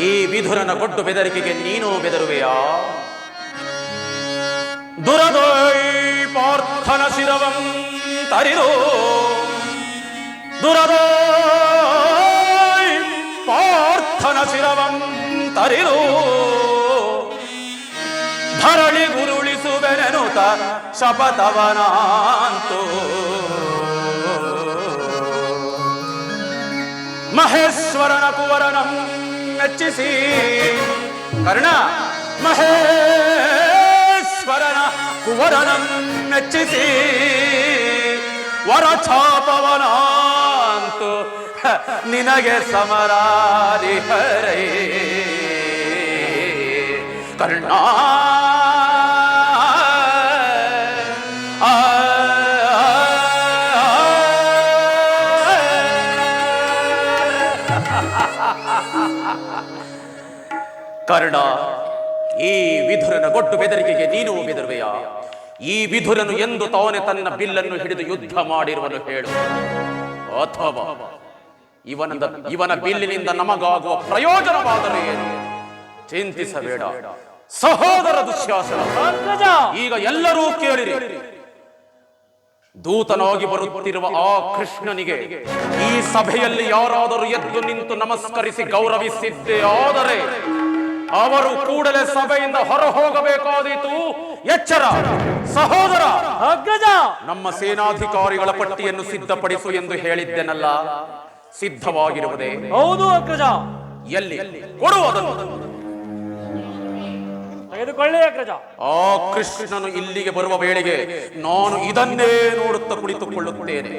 ಈ ವಿಧುರನ ಗೊಡ್ಡು ಬೆದರಿಕೆಗೆ ನೀನು ಬೆದರುವೆಯಾ ದುರದೋಯ್ ಪಾರ್ಥನ ಶಿರವಂ ತರಿದು ದುರದೋಯ್ ಪಾರ್ಥನ ಶಿರವಂ ತರಿದು ಧರಳಿ ಗುರುಳಿಸುವೆನೆನುತ ಶಪಥವನಾಂತು ಮಹೇಶ್ವರನ ಕುವರನಂ ಮೆಚ್ಚಿಸಿ ಕರ್ಣ ಮಹೇಶ್ವರನ ಕುವರನ ಮೆಚ್ಚಿಸಿ ವರಛಾಪವನಾಂತು ನಿನಗೆ ಸಮರಾರಿ ಹರೇ. ಕರ್ಣ ಕರ್ಣ ಈ ವಿಧುರನ ಗೊಟ್ಟು ಬೆದರಿಕೆಗೆ ನೀನು ಬೆದರುವೆಯ? ಈ ವಿಧುರನು ಎಂದು ತಾನೇ ತನ್ನ ಬಿಲ್ಲನ್ನು ಹಿಡಿದು ಯುದ್ಧ ಮಾಡಿರುವನು ಹೇಳು. ಅಥವಾ ಇವನ ಇವನ ಬಿಲ್ಲಿನಿಂದ ನಮಗಾಗುವ ಪ್ರಯೋಜನವಾದರೆ ಏನು? ಚಿಂತಿಸಬೇಡ. ಸಹೋದರ ದುಶ್ಯಾಸನ. ಈಗ ಎಲ್ಲರೂ ಕೇಳಿರಿ. ದೂತನಾಗಿ ಬರುತ್ತಿರುವ ಆ ಕೃಷ್ಣನಿಗೆ ಈ ಸಭೆಯಲ್ಲಿ ಯಾರಾದರೂ ಎದ್ದು ನಿಂತು ನಮಸ್ಕರಿಸಿ ಗೌರವಿಸಿದ್ದೇ ಆದರೆ ಅವರು ಕೂಡಲೇ ಸಭೆಯಿಂದ ಹೊರ ಹೋಗಬೇಕಾದೀತು ಎಚ್ಚರ ಸಹೋದರ ಅಗ್ರಜ! ನಮ್ಮ ಸೇನಾಧಿಕಾರಿಗಳ ಪಟ್ಟಿಯನ್ನು ಸಿದ್ಧಪಡಿಸು ಎಂದು ಹೇಳಿದ್ದೆನಲ್ಲ? ಸಿದ್ಧವಾಗಿರುವುದೇ? ಹೌದು ಅಗ್ರಜ! ಎಲ್ಲಿ? ಕೊಡು ಅದನ್ನು. ತೆಗೆದುಕೊಳ್ಳಿ ಅಗ್ರಜ. ಆ ಕೃಷ್ಣನು ಇಲ್ಲಿಗೆ ಬರುವ ವೇಳೆಗೆ ನಾನು ಇದನ್ನೇ ನೋಡುತ್ತಾ ಕುಳಿತುಕೊಳ್ಳುತ್ತೇನೆ.